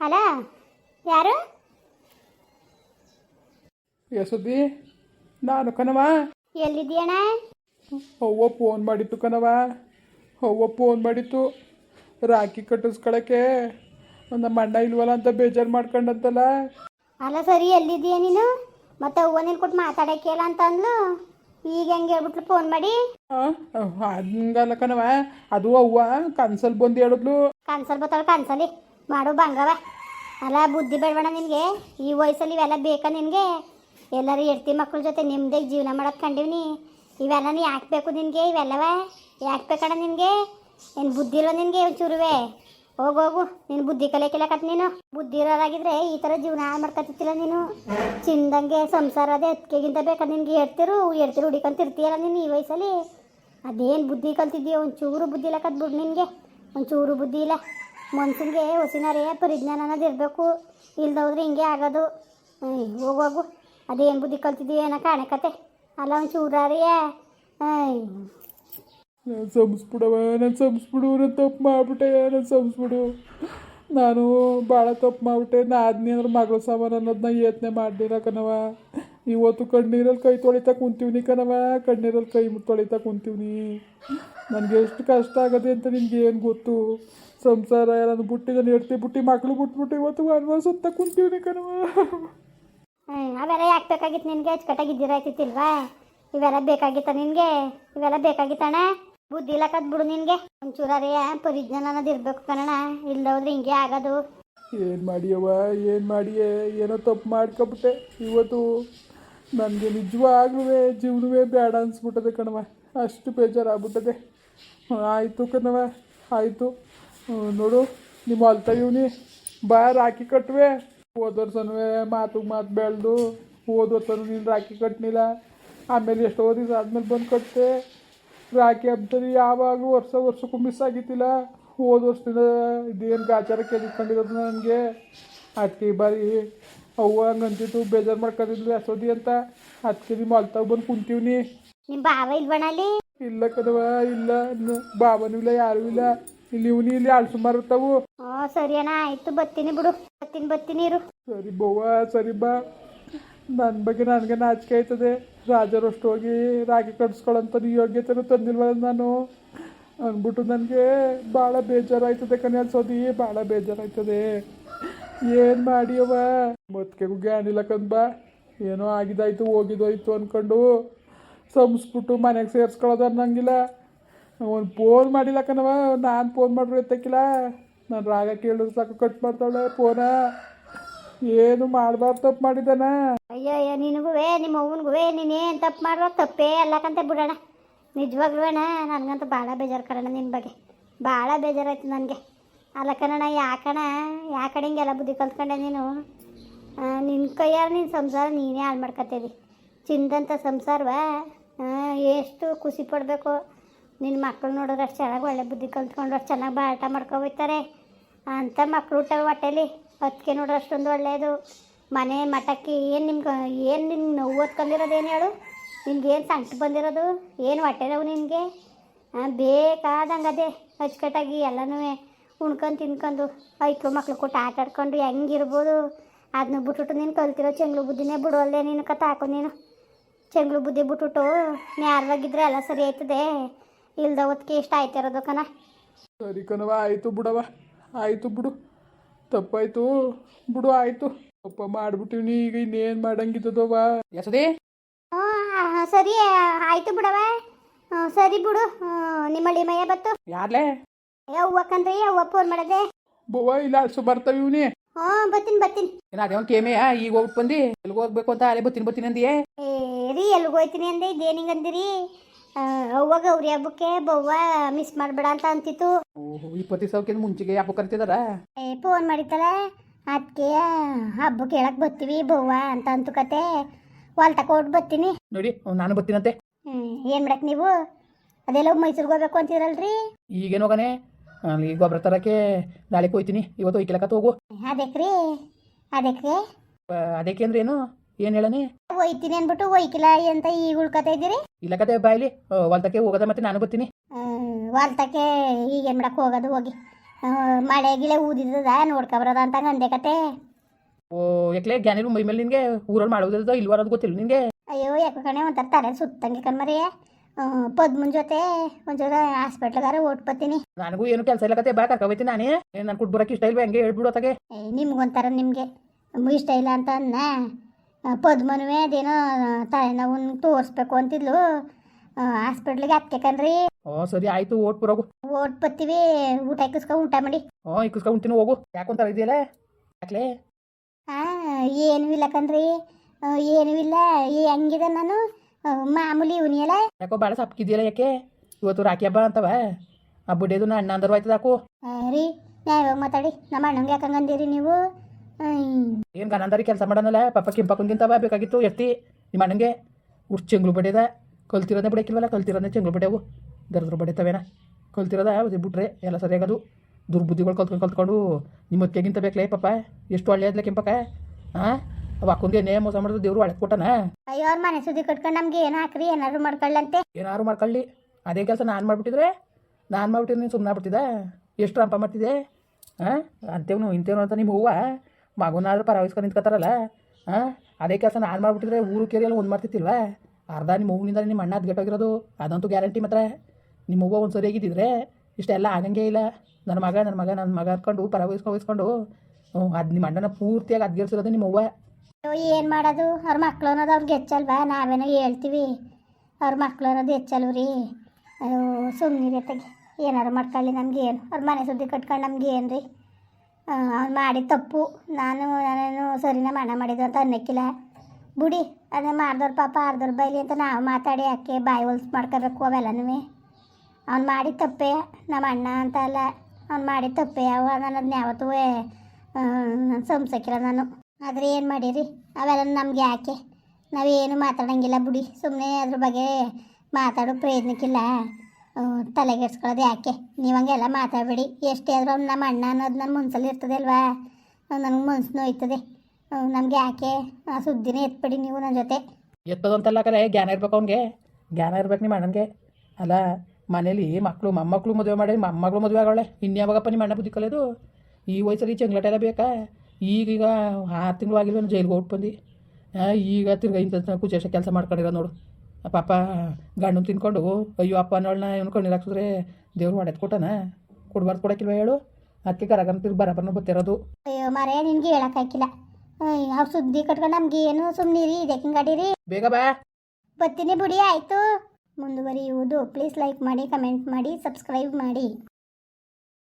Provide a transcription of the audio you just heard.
ಅಲ್ಲ ಯಾರು? ಸುದ್ದಿ ನಾನು ಕಣವ ಎಲ್ಲಿದ್ದೀಯಣ್ಣ? ಅವ್ವ ಫೋನ್ ಮಾಡಿತ್ತು ಕಣವ ಅವ್ವ ಫೋನ್ ಮಾಡಿತ್ತು. ರಾಖಿ ಕಟ್ಟಿಸ್ಕೊಳಕ್ಕೆ. ನಮ್ಮ ಅಣ್ಣ ಇಲ್ವಲ್ಲ ಅಂತ ಬೇಜಾರು ಮಾಡ್ಕೊಂಡಂತಲ್ಲ. ಅಲ್ಲ ಸರಿ ಎಲ್ಲಿದ್ದೀಯ ನೀನು? ಮತ್ತೆ ಅವ್ವ ನೀನು ಕೊಟ್ಟು ಮಾತಾಡಕ್ಕೆ ಇಲ್ಲ ಅಂತ ಅಂದ್ಲು? ಈಗ ಹೆಂಗೆ ಹೇಳ್ಬಿಟ್ಲು? ಫೋನ್ ಮಾಡಿ. ಹಂಗಲ್ಲ ಕಣವ ಅದು ಅವ್ವ ಕನ್ಸಲ್ ಬಂದ್ ಹೇಳಿದ್ಲು. ಕನ್ಸಲ್ ಬತ್ತಾಳ ಕನ್ಸಲಿ. ಮಾಡು ಬಂಗವ. ಅಲ್ಲ ಬುದ್ಧಿ ಬೇಡವಣ್ಣ ನಿನಗೆ. ಈ ವಯಸ್ಸಲ್ಲಿ ಇವೆಲ್ಲ ಬೇಕಾ ನಿನಗೆ? ಎಲ್ಲರೂ ಹೆಡ್ತಿ ಮಕ್ಳ ಜೊತೆ ನಿಮ್ಮದೇ ಜೀವನ ಮಾಡೋದು ಕಂಡೀವ್ನಿ. ಇವೆಲ್ಲ ನೀ ಯಾಕೆ ಬೇಕು ನಿನಗೆ? ಇವೆಲ್ಲವ ಯಾಕೆ ಬೇಕಣ್ಣ ನಿನಗೆ? ಏನು ಬುದ್ಧಿ ಇಲ್ಲ ನಿನಗೆ ಒಂಚೂರುವೆ ಹೋಗು ಹೋಗು. ನೀನು ಬುದ್ಧಿ ಕಲಿಯಕ್ಕಿಲ್ಲಕತ್ ನೀನು. ಬುದ್ಧಿ ಇರೋರಾಗಿದ್ರೆ ಈ ಥರ ಜೀವನ ಮಾಡ್ಕೊತಿತ್ತಿಲ್ಲ ನೀನು? ಚಿಂದಂಗೆ ಸಂಸಾರ ಅದೇ ಹತ್ತಿಗೆಗಿಂತ ಬೇಕಾ ನಿನ್ಗೆ ಹೇಳ್ತಿರು ಹೇಳ್ತಿರು ಹುಡಿಕೊಂತಿರ್ತೀಯಲ್ಲ ನೀನು ಈ ವಯಸ್ಸಲ್ಲಿ? ಅದೇನು ಬುದ್ಧಿ ಕಲ್ತಿದ್ದೀಯ ಒಂಚೂರು ಬುದ್ಧಿ ಇಲ್ಲ ಕತ್ ಬಿಡು ನಿನಗೆ. ಒಂಚೂರು ಬುದ್ಧಿ ಇಲ್ಲ. ಮನ್ಸಿಗೆ ಹೊಸಿನಾರೇ ಪರಿಜ್ಞಾನ ಅನ್ನೋದು ಇರಬೇಕು. ಇಲ್ದೋದ್ರೆ ಹಿಂಗೆ ಆಗೋದು. ಹೋಗೋಗು ಅದೇನು ಬುದ್ಧಿ ಕಲ್ತಿದ್ದೀವಿ ಏನೋ ಕಾಣಕತೆ ಅಲ್ಲ ಒಂಚೂರಾರಿಯೇ. ನಾನು ಸಂಸ್ಬಿಡವ ನಾನು ಸಂಸ್ಬಿಡು ನಾನು ತಪ್ಪು ಮಾಡ್ಬಿಟ್ಟೆ, ನಾನು ಸಂಸ್ಬಿಡು ನಾನು ಭಾಳ ತಪ್ಪು ಮಾಡ್ಬಿಟ್ಟೆ ನಾದ್ನಿ ಅಂದ್ರೆ ಮಗಳ ಸಾಮಾನು ಅನ್ನೋದನ್ನ ಯತ್ನೆ ಮಾಡಲಿಲ್ಲ ಇವತ್ತು ಕಣ್ಣೀರಲ್ಲಿ ಕೈ ತೊಳಿತಾ ಕುಂತೀವ್ನಿ ಕಣವ ಕಣ್ಣೀರಲ್ಲಿ ಕೈ ತೊಳಿತಾ ಕುಂತೀವ್ನಿ. ನನಗೆ ಎಷ್ಟು ಕಷ್ಟ ಆಗದೆ ಅಂತ ನಿನಗೆ ಏನು ಗೊತ್ತು? ಸಂಸಾರ ನಾನು ಬುಟ್ಟಿ ನಾನು ಎಡ್ತಿ ಬುಟ್ಟಿ ಮಕ್ಕಳು ಬಿಟ್ಬಿಟ್ಟು ಇವತ್ತು ವನವಾಸ ಅಂತ ಕುಂತೀವ್ನಿ ಕಣವ ಅವೆಲ್ಲ ಯಾಕೆ ಬೇಕಾಗಿತ್ತು ನಿನಗೆ? ಅಚ್ಚುಕಟ್ಟಾಗಿದ್ದಿರಾಯ್ತಿತ್ತಿಲ್ವಾ ಇವೆಲ್ಲ ಬೇಕಾಗಿತ್ತ ನಿನಗೆ? ಇವೆಲ್ಲ ಬೇಕಾಗಿತ್ತಣ್ಣ? ಬುದ್ಧಿ ಇಲ್ಲ ಬಿಡು ನಿನಗೆ. ಒಂಚೂರಾರಿಯ ಪರಿಜ್ಞಾನ ಅನ್ನೋದು ಇರಬೇಕು ಕಣಣ ಇಲ್ದವ್ರೆ ಹಿಂಗೆ ಆಗೋದು. ಏನು ಮಾಡಿಯವ್ವ? ಏನು ಮಾಡಿಯೇ? ಏನೋ ತಪ್ಪು ಮಾಡ್ಕೊಬಿಟ್ಟೆ ಇವತ್ತು. ನನಗೆ ನಿಜವಾಗ್ಲೂ ಜೀವನವೇ ಬೇಡ ಅನ್ಸ್ಬಿಟ್ಟದೆ ಕಣವ ಅಷ್ಟು ಬೇಜಾರಾಗ್ಬಿಟ್ಟದೆ. ಆಯಿತು ಕಣವ ಆಯಿತು. ನೋಡು, ನಿಮ್ಮ ಹೊಲ್ತ ಇವನಿ. ಬಾ ರಾಖಿ ಕಟ್ಟುವೆ ಹೋದ ವರ್ಷನೂ ಮಾತು ಬೆಳೆದು ಹೋದ ವರ್ಷನೂ ನೀನು ರಾಖಿ ಕಟ್ಟಲಿಲ್ಲ ಆಮೇಲೆ ಎಷ್ಟೋ ದಿವಸ ಆದ್ಮೇಲೆ ಬಂದು ಕಟ್ತೆ. ರಾಖಿ ಹಬ್ಬದಲ್ಲಿ ಯಾವಾಗಲೂ ವರ್ಷ ವರ್ಷಕ್ಕೂ ಮಿಸ್ ಆಗಿತ್ತಿಲ್ಲ ಹೋದ ವರ್ಷದಿಂದ ಇದೇನು ಗಾಚಾರ ಕೇಳಿಕೊಂಡಿರೋದು ನನಗೆ. ಅದಕ್ಕೆ ಈ ಬಾರಿ ಅವ್ವ ಹಂಗಂತಿತ್ತು ಬೇಜಾರು ಮಾಡ್ಕೊಂಡಿದ್ಲು ಅಸೋದಿ ಅಂತ. ಅದಕ್ಕೆ ನಿಮ್ಮ ಅಲ್ತಾವ್ ಬಂದು ಕುಂತೀವ್ನಿ ನಿಮ್ಮ ಬಾವ ಇಲ್ವಣ್ಣ ಅಲ್ಲಿ? ಇಲ್ಲ ಕದವ ಇಲ್ಲ. ನ- ಬಾಬನೂ ಇಲ್ಲ ಯಾರೂ ಇಲ್ಲ. ಇಲ್ಲಿ ಇವ್ನಿ ಇಲ್ಲಿ ಆಳು ಸುಮಾರು ಇರ್ತಾವು. ಹ್ಞೂ ಸರಿ ಅಣ್ಣ ಆಯ್ತು ಬತ್ತೀನಿ ಬಿಡು. ಬತ್ತೀನಿ ಬತ್ತೀನಿ ಇರು. ಸರಿ ಬವ್ವ ಸರಿ ಬಾ. ನನ್ನ ಬಗ್ಗೆ ನನಗೆ ನಾಚಿಕೆ ಆಯ್ತದೆ. ರಾಜರಷ್ಟು ಹೋಗಿ ರಾಗಿ ಕಟ್ಸ್ಕೊಳ್ಳೋಂಥ ಯೋಗ್ಯತೆನೂ ತಂದಿಲ್ವಲ್ಲ ನಾನು. ಅಂದ್ಬಿಟ್ಟು ನನಗೆ ಭಾಳ ಬೇಜಾರಾಯ್ತದೆ ಕಣೆ ಅನ್ಸೋದಿ ಭಾಳ ಬೇಜಾರಾಯ್ತದೆ. ಏನು ಮಾಡಿಯವ ಮತ್ಕೆಗೂ ಜ್ಞಾನಿಲ್ಲ ಕಂದ್ ಬಾ. ಏನೋ ಆಗಿದಾಯ್ತು, ಹೋಗಿದೋಯ್ತು ಅಂದ್ಕೊಂಡು ಸಂಸ್ಬಿಟ್ಟು ಮನೆಗೆ ಸೇರಿಸ್ಕೊಳ್ಳೋದು ಅನ್ನಂಗಿಲ್ಲ. ಒಂದು ಫೋನ್ ಮಾಡಿಲ್ಲ ನಾನು ಫೋನ್ ಮಾಡ್ರು ಎತ್ತಕ್ಕಿಲ್ಲ. ನಾನು ರಾಗ ಕೇಳಿದ್ರೆ ಸಾಕು, ಕಟ್ ಮಾಡ್ತಾಳೆ ಫೋನ. ಏನು ಮಾಡಬಾರ್ದು, ತಪ್ಪು ಮಾಡಿದ್ದಾನ? ಅಯ್ಯೋ ನಿನಗೂ ನಿಮ್ಮ ಅವ್ವನಿಗೂ ನೀನೇನು ತಪ್ಪು ಮಾಡೋ ತಪ್ಪೇ ಅಲ್ಲಕಂತ ಬಿಡೋಣ. ನಿಜವಾಗ್ಲೂ ನನಗಂತೂ ಭಾಳ ಬೇಜಾರು ಕಣಣ್ಣ ನಿನ್ನ ಬಗ್ಗೆ. ಭಾಳ ಬೇಜಾರಾಯ್ತು ನನಗೆ. ಅಲ್ಲ ಕಣಣ್ಣ ಯಾಕಣ ಯಾಕಡೆ ಹಿಂಗೆಲ್ಲ ಬುದ್ಧಿ ಕಲ್ತ್ಕೊಂಡೆ ನೀನು? ನಿನ್ನ ಕೈಯಾರ ನಿನ್ನ ಸಂಸಾರ ನೀನೇ ಹಾಳು ಮಾಡ್ಕೊತೀವಿ ಚಿಂದಂಥ ಸಂಸಾರವ ಎಷ್ಟು ಖುಷಿ ಪಡಬೇಕು. ನಿನ್ನ ಮಕ್ಕಳು ನೋಡಿದ್ರೆ ಅಷ್ಟು ಚೆನ್ನಾಗಿ ಒಳ್ಳೆ ಬುದ್ಧಿ ಕಲ್ತ್ಕೊಂಡು ಅಷ್ಟು ಚೆನ್ನಾಗಿ ಮಾಡ್ಕೊ ಹೋಗ್ತಾರೆ. ಅಂಥ ಮಕ್ಳು ಊಟ ಹೊಟ್ಟೆಲಿ? ಅದಕ್ಕೆ ನೋಡ್ರಿ, ಅಷ್ಟೊಂದು ಒಳ್ಳೆಯದು. ಮನೆ ಮಠಕ್ಕೆ ಏನು ನಿಮ್ಗೆ ಏನು ನಿಮ್ಗೆ ನೋವು ಓದ್ಕೊಂಡಿರೋದು ಏನು ಹೇಳು? ನಿಮ್ಗೆ ಏನು ಸಂಕಟ ಬಂದಿರೋದು? ಏನು ಹೊಟ್ಟೆ ನೋವು ನಿನಗೆ ಬೇಕಾದಂಗೆ ಅದೇ ಅಚ್ಚುಕಟ್ಟಾಗಿ ಎಲ್ಲನೂ ಉಣ್ಕೊಂಡು ತಿನ್ಕೊಂಡು ಐಕ್ಳು ಮಕ್ಳು ಕೊಟ್ಟು ಆಟ ಆಡ್ಕೊಂಡು ಹೆಂಗಿರ್ಬೋದು? ಅದನ್ನ ಬಿಟ್ಬಿಟ್ಟು ನೀನು ಕಲ್ತಿರೋ ಚೆಂಗ್ಳು ಬುದ್ಧಿನೇ ಬಿಡೋಲ್ಲೇ ನೀನು, ಕಥ ಹಾಕು ನೀನು. ಚೆಂಗ್ಳು ಬುದ್ಧಿ ಬಿಟ್ಬಿಟ್ಟು ನ್ಯಾರವಾಗಿದ್ರೆ ಎಲ್ಲ ಸರಿ ಆಯ್ತದೆ. ಇಲ್ದ ಹೊತ್ತಿಗೆ ಇಷ್ಟ ಆಯ್ತಿರೋದು ಕಣ? ಸರಿ ಕಣವ ಆಯಿತು ಬಿಡವ ಆಯಿತು ಬಿಡು. ತಪ್ಪಾಯ್ತು. ಬಿಡು ಆಯಿತು. ತಪ್ಪ ಮಾಡ್ಬಿಟ್ಟಿವ್ನಿ ಈಗ ಇನ್ನೇನು ಮಾಡಂಗಿದ್ದದವ ಹ್ಞೂ ಸರಿ ಆಯ್ತು ಬಿಡವ ಸರಿ ಬಿಡು. ನಿಮ್ಮ ಮಯ ಬತ್ತು ಯಾರ್ಲೆ? ಯವ್ವ ಫೋನ್ ಮಾಡದೆ. ಬವ್ವ ಇಲ್ಲ ಅಷ್ಟು ಬರ್ತಾವ ಇವನಿ. ಹಾ ಬತ್ತೀನಿ ಬತ್ತೀನಿ ಏನ ಅದೇ ಒಂದು ಕೇಮೆಯ ಈಗ ಹೋಗ್ಬಿಟ್ಟು ಬಂದು ಎಲ್ಲಿಗೆ ಹೋಗ್ಬೇಕು ಅಂತ ಅಲ್ಲೇ ಬತ್ತೀನಿ ಬತ್ತೀನಿ ಅಂದಿಯೇ? ಏ ರೀ ಎಲ್ಲಿಗೆ ಹೋಯ್ತೀನಿ ಅಂದೆ ಇದೇನು ಅವ್ವ ಗೌರಿ ಹಬ್ಬಕ್ಕೆ ಬವ್ವ ಮಿಸ್ ಮಾಡ್ಬೇಡ ಅಂತ ಅಂತಿತ್ತು. ಓಹೋ ಇಪ್ಪತ್ತು ಸಾವಿರಕ್ಕಿಂತ ಮುಂಚೆಗೆ ಯಾಕೋ ಕರಿತಿದಾರ? ಏ ಫೋನ್ ಮಾಡಿತ್ತಲ್ಲ? ಅದಕ್ಕೆ ಹಬ್ಬ ಕೇಳಕ್ ಬರ್ತೀವಿ ಬವ್ವ ಅಂತ ಅಂತು ಕತೆ. ಹೊಲ್ ಕೊಟ್ಟು ಬರ್ತೀನಿ. ನೋಡಿ ಅವ್ನು ನಾನು ಬತ್ತೀನಂತೆ ಹ್ಮ್ ಏನ್ ಮಾಡಕ್ ನೀವು? ಅದೆಲ್ಲ ಮೈಸೂರಿಗೆ ಹೋಗ್ಬೇಕು ಅಂತೀರಲ್ರಿ ಈಗೇನು ಹೋಗನೆ ಅಲ್ಲಿ ಗೊಬ್ಬರ ತರಕ್ಕೆ ನಾಳೆ ಹೋಯ್ತೀನಿ ಇವತ್ತು ಒಯ್ಕಿಲಕತ್ತ ಹೋಗು. ಅದಕ್ಕೆ? ಅದಕ್ಕೆ ಅದಕ್ಕೆ ಅಂದ್ರೆ ಏನು? ಏನು ಹೇಳನೆ? ಒಯ್ತೀನಿ ಅನ್ಬಿಟ್ಟು ಒಯ್ಕಿಲ್ಲ ಅಂತ ಈಗ ಉಳ್ಕತಾ ಇದ್ದೀರಿ? ಇಲ್ಲ ಕತೆ ಬಾಯ್ಲಿ ಹೊಲ್ತಕ್ಕೆ ಹೋಗೋದ ಮತ್ತೆ ನಾನು ಬರ್ತೀನಿ. ವಲ್ತಕ್ಕೆ ಈಗ ಏನ್ ಮಾಡಕ್ಕೆ ಹೋಗೋದು ಹೋಗಿ. ಮಳೆ ಗಿಳೆ ಊದಿದ್ದದ ನೋಡ್ಕೊಬರೋದ ಅಂತ ಅಂದೆ ಕತೆ. ಓ ಯಾಕ್ಲೆ ಗ್ಯಾನಿರು ಮೈ ಮೇಲೆ ನಿನಗೆ ಊರಲ್ಲಿ ಮಾಡೋದಿಲ್ಲ ಇಲ್ವ ಅನ್ನೋದು ಗೊತ್ತಿಲ್ಲ ನಿನಗೆ? ಅಯ್ಯೋ ಯಾಕೋ ಕಣೆ ಒಂಥರ ತಲೆ ಸುತ್ತಂಗೆ ಕಣ್ಮರಿ ಪದ್ಮನ್ ಜೊತೆ ಒಂಚೂರ ಹಾಸ್ಪಿಟ್ಲ್ಗಾರ ಓಟ್ಬತ್ತೀನಿ ನನಗೂ ಏನು ಕೆಲಸ ಇಲ್ಲ ಕತೆ ಬಾ ಕರ್ಕೊಬೈತೀನಿ ನಾನೇ. ನಾನು ಕುಟ್ ಬರೋಕೆ ಇಷ್ಟ ಇಲ್ವ ಹಂಗೆ ಹೇಳ್ಬಿಡು ಅತ್ತಾಗೆ. ನಿಮ್ಗೊಂಥರ ನಿಮಗೆ. ಇಷ್ಟ ಇಲ್ಲ ಅಂತ ಅನ್ನ ಪದ್ಮನುವೆ ಅದೇನೋ ತಲೆನೋವನ್ನು ತೋರಿಸ್ಬೇಕು ಅಂತಿದ್ಲು. ಹಾಸ್ಪಿಟ್ಲಿಗೆ ಕಣ್ರಿ. ಓ ಸರಿ ಆಯ್ತು ಓಟ್ ಬರೋಗು ಓಟ್ ಬತ್ತೀವಿ ಊಟ ಇಕ್ಕಿಸ್ಕೊ ಊಟ ಮಾಡಿ. ಹ್ಞೂ ಇಕ್ಕಿಸ್ಕೊ ಉಂಟಿನ ಹೋಗು. ಯಾಕೊಂತಾರ ಇದೆಯಲ್ಲ? ಯಾಕ್ಲೆ? ಹಾಂ ಏನೂ ಇಲ್ಲ ಕಣ್ರಿ. ಏನೂ ಇಲ್ಲ. ಈ ಹೆಂಗಿದೆ ನಾನು? ಮಾಮೂಲಿ ಇವನಿಯಲ್ಲ ಯಾಕೋ ಭಾಳ ಸಪ್ಕಿದೆಯಲ್ಲ ಯಾಕೆ? ಇವತ್ತು ರಾಖಿ ಹಬ್ಬ ಅಂತವ. ಆ ಬುಡ್ಡೇದು ನಾ ಅಣ್ಣ ಅಂದರು ಆಯ್ತದ ಹಾಕು ರೀ ಯಾವಾಗ ಮಾತಾಡಿ. ನಮ್ಮ ಅಣ್ಣಂಗೆ ಯಾಕಂಗಂದಿರಿ ನೀವು. ಏನು ಗನಂದಾರಿ ಕೆಲಸ ಮಾಡೋಣಲ್ಲ ಪಾಪ ಕೆಂಪಕ್ಕಂಗಿಂತವ ಬೇಕಾಗಿತ್ತು ಎತ್ತಿ. ನಿಮ್ಮ ಅಣ್ಣಂಗೆ ಉಷ್ಟು ಚೆಂಗ್ಳು ಬಡಿಯದ. ಕಲ್ತಿರೋದೇ ಬಿಡಕ್ಕಿಲ್ವಲ್ಲ ಕಲ್ತಿರೋದೇ ಚೆಂಗ್ಳು ಬಡಿಯವು. ದರ್ದ್ರ ಬಡಿತವೇನ? ಕಲ್ತಿರೋದ? ಅದು ಬಿಟ್ರೆ ಎಲ್ಲ ಸರಿಯಾಗದು. ದುರ್ಬುದ್ಧಿಗಳು ಕಲ್ತ್ಕೊಂಡು ಕಲ್ತ್ಕೊಂಡು ನಿಮ್ಮ ಅತ್ತಿಗೆಗಿಂತ ಬೇಕಲೇ ಪಾಪ. ಎಷ್ಟು ಒಳ್ಳೆ ಆದ್ಲೆ ಕೆಂಪಕ್ಕ? ಹಾಂ ಅವ ಅಕ್ಕಂಗೆ ನೇ ಮೋಸ ಮಾಡಿದ್ರು ದೇವ್ರು ಒಳಗೆ ಕೊಟ್ಟನ? ಅಯ್ಯೋ ಅವ್ರ ಮನೆ ಸುದ್ದಿ ಕಟ್ಕೊಂಡು ನಮ್ಗೆ ಏನು ಹಾಕ್ರಿ? ಏನಾದ್ರು ಮಾಡ್ಕೊಳ್ಳಂತೆ. ಏನಾರು ಮಾಡ್ಕೊಳ್ಳಿ. ಅದೇ ಕೆಲಸ ನಾನು ಮಾಡ್ಬಿಟ್ಟಿದ್ರೆ? ನಾನು ಮಾಡ್ಬಿಟ್ಟಿದ್ರೆ ನೀನು ಸುಮ್ಮನೆ ಆಗ್ಬಿಟ್ಟಿದ್ದ ಎಷ್ಟು ರಂಪ ಮಾಡ್ತಿದ್ದೆ ಹಾಂ ಅಂತೇವ್ನು ಇಂತೇವ್ನು ಅಂತ ನಿಮ್ಮ ಹೂವ? ಮಗುನಾದ್ರೂ ಪರವಹಿಸ್ಕೊಂಡು ನಿಂತ್ಕೊತಾರಲ್ಲ? ಹಾಂ ಅದೇ ಕೆಲಸ ನಾನು ಮಾಡಿಬಿಟ್ಟಿದ್ರೆ ಊರು ಕೇರಿಯಲ್ಲಿ ಒಂದು ಮಾಡ್ತಿತ್ತಿಲ್ವ ಅರ್ಧ ನಿಮ್ಮ ಹೂವಿನಿಂದ ನಿಮ್ಮ ಅಣ್ಣ ಅದ್ಗೆಟ್ಟೋಗಿರೋದು ಅದಂತೂ ಗ್ಯಾರಂಟಿ ಮಾತ್ರ. ನಿಮ್ಮ ಹೂವು ಒಂದು ಸರಿಯಾಗಿದ್ದಿದ್ರೆ ಇಷ್ಟೆಲ್ಲ ಆಗಂಗೇ ಇಲ್ಲ. ನನ್ನ ಮಗ ನನ್ನ ಮಗ ನನ್ನ ಮಗ ಅಂದ್ಕೊಂಡು ಪರವಹಿಸ್ಕೊಂಡು ವಹಿಸ್ಕೊಂಡು ಹ್ಞೂ, ಅದು ನಿಮ್ಮ ಅಣ್ಣನ ಪೂರ್ತಿಯಾಗಿ ಅದ್ಗಿರ್ಸಿರೋದು ನಿಮ್ಮ ಏನು ಮಾಡೋದು? ಅವ್ರ ಮಕ್ಳು ಅನ್ನೋದು ಅವ್ರಿಗೆ ಹೆಚ್ಚಲ್ವಾ? ನಾವೇನೋ ಹೇಳ್ತೀವಿ. ಅವ್ರ ಮಕ್ಳು ಅನ್ನೋದು ಹೆಚ್ಚಲ್ವ ರೀ? ಅಯ್ಯೋ ಸುಮ್ಮನೆ ತೆಗಿ ಏನಾರು ಮಾಡ್ಕೊಳ್ಳಿ ನಮ್ಗೆ ಏನು ಅವ್ರ ಮನೆ ಸುದ್ದಿ ಕಟ್ಕೊಂಡು ನಮ್ಗೆ ಏನು ರೀ? ಅವ್ನು ಮಾಡಿದ ತಪ್ಪು. ನಾನು ನಾನೇನು ಸರಿನ ಮನ ಮಾಡಿದ್ದು ಅಂತ ಅನ್ನಕ್ಕಿಲ್ಲ. ಬುಡಿ ಅದೇ ಮಾಡ್ದವ್ರ ಪಾಪ ಆರ್ದವ್ರ ಬೈಲಿ ಅಂತ ನಾವು ಮಾತಾಡಿ ಯಾಕೆ ಬಾಯಿ ಹೊಲ್ಸ್ ಮಾಡ್ಕೋಬೇಕು ಅವೆಲ್ಲನೂ ಅವ್ನು ಮಾಡಿದ ತಪ್ಪೇ ನಮ್ಮ ಅಣ್ಣ ಅಂತ ಅಲ್ಲ. ಅವ್ನು ಮಾಡಿದ ತಪ್ಪೇ, ಅವ ನಾನು ಅದನ್ನ ಯಾವತ್ತೂ ನಾನು ಸಂಸಕ್ಕಿಲ್ಲ ನಾನು. ಆದರೆ ಏನು ಮಾಡಿರಿ? ಅವೆಲ್ಲ ನಮ್ಗೆ ಯಾಕೆ? ನಾವೇನು ಮಾತಾಡಂಗಿಲ್ಲ ಬಿಡಿ. ಸುಮ್ಮನೆ ಅದ್ರ ಬಗ್ಗೆ ಮಾತಾಡೋ ಪ್ರಯತ್ನಕ್ಕಿಲ್ಲ. ತಲೆಗೆಡ್ಸ್ಕೊಳ್ಳೋದು ಯಾಕೆ? ನೀವು ಹಂಗೆಲ್ಲ ಮಾತಾಡಬೇಡಿ. ಎಷ್ಟೇ ಆದರೂ ನಮ್ಮ ಅಣ್ಣ ಅನ್ನೋದು ನನ್ನ ಮನ್ಸಲ್ಲಿ ಇರ್ತದೆ ಅಲ್ವಾ? ನನಗೆ ಮನ್ಸು ನೋಯ್ತದೆ. ನಮಗೆ ಯಾಕೆ ಆ ಸುದ್ದಿನೇ ಎತ್ಬೇಡಿ ನೀವು ನನ್ನ ಜೊತೆ. ಎತ್ತದಂತಲ್ಲ ಕರೆ, ಜ್ಞಾನ ಇರ್ಬೇಕು ಅವ್ನಿಗೆ. ಜ್ಞಾನ ಇರ್ಬೇಕು ನಿಮ್ಮ ಅಣ್ಣನಿಗೆ. ಅಲ್ಲ, ಮನೇಲಿ ಮಕ್ಕಳು ಮೊಮ್ಮಕ್ಕಳು ಮದುವೆ ಮಾಡಿ, ಮೊಮ್ಮಗಳು ಮದುವೆ ಆಗೋಳೆ. ಇನ್ಯಾವಾಗಪ್ಪ ನಿಮ್ಮ ಅಣ್ಣ ಬುದ್ಧಿ ಕಲಿಯೋದು? ಈ ವಯಸ್ಸಲ್ಲಿ ಚಂಗ್ಲಟ ಎಲ್ಲ ಬೇಕಾ? ಈಗೀಗ ಆರು ತಿಂಗಳು ಆಗಿಲ್ವೇನು ಜೈಲಿಗೆ ಹೋಗಿ ಬಂದು. ಈಗ ತಿರ್ಗ ಇಂಥ ಕುಚೇಶ ಕೆಲಸ ಮಾಡ್ಕೊಂಡಿರೋ ನೋಡು. ಪಾಪ ಗಂಡನ ತಿನ್ಕೊಂಡು ಅಯ್ಯೋ ಅಪ್ಪ ಅನ್ನೋಳನ್ನ ಇವನು ನೀರಾಕ್ಸಿದ್ರೆ ದೇವ್ರು ಹೊಡೆದು ಕೊಟ್ಟನ? ಕೊಡ್ಬಾರ್ದು ಕೊಡಕ್ಕಿಲ್ವ ಹೇಳು? ಅದಕ್ಕೆ ಕರಗಂತ ಬರಬರ್ನ ಗೊತ್ತಿರೋದು. ಅಯ್ಯೋ ಮರೇ ನಿನ್ಗೆ ಹೇಳಕ್ಕಾಕಿಲ್ಲ ಅವ್ರ ಸುದ್ದಿ ಕಟ್ಕೊಂಡು ನಮ್ಗೆ ಏನು ಸುಮ್ಮನಿರಿ ಇದಕ್ಕಿಂಗ್ ಗಾಡಿರಿ ಬೇಗ ಬಾ. ಬರ್ತೀನಿ ಬಿಡಿ ಆಯಿತು. ಮುಂದುವರಿಯುವುದು. ಪ್ಲೀಸ್ ಲೈಕ್ ಮಾಡಿ ಕಮೆಂಟ್ ಮಾಡಿ ಸಬ್ಸ್ಕ್ರೈಬ್ ಮಾಡಿ.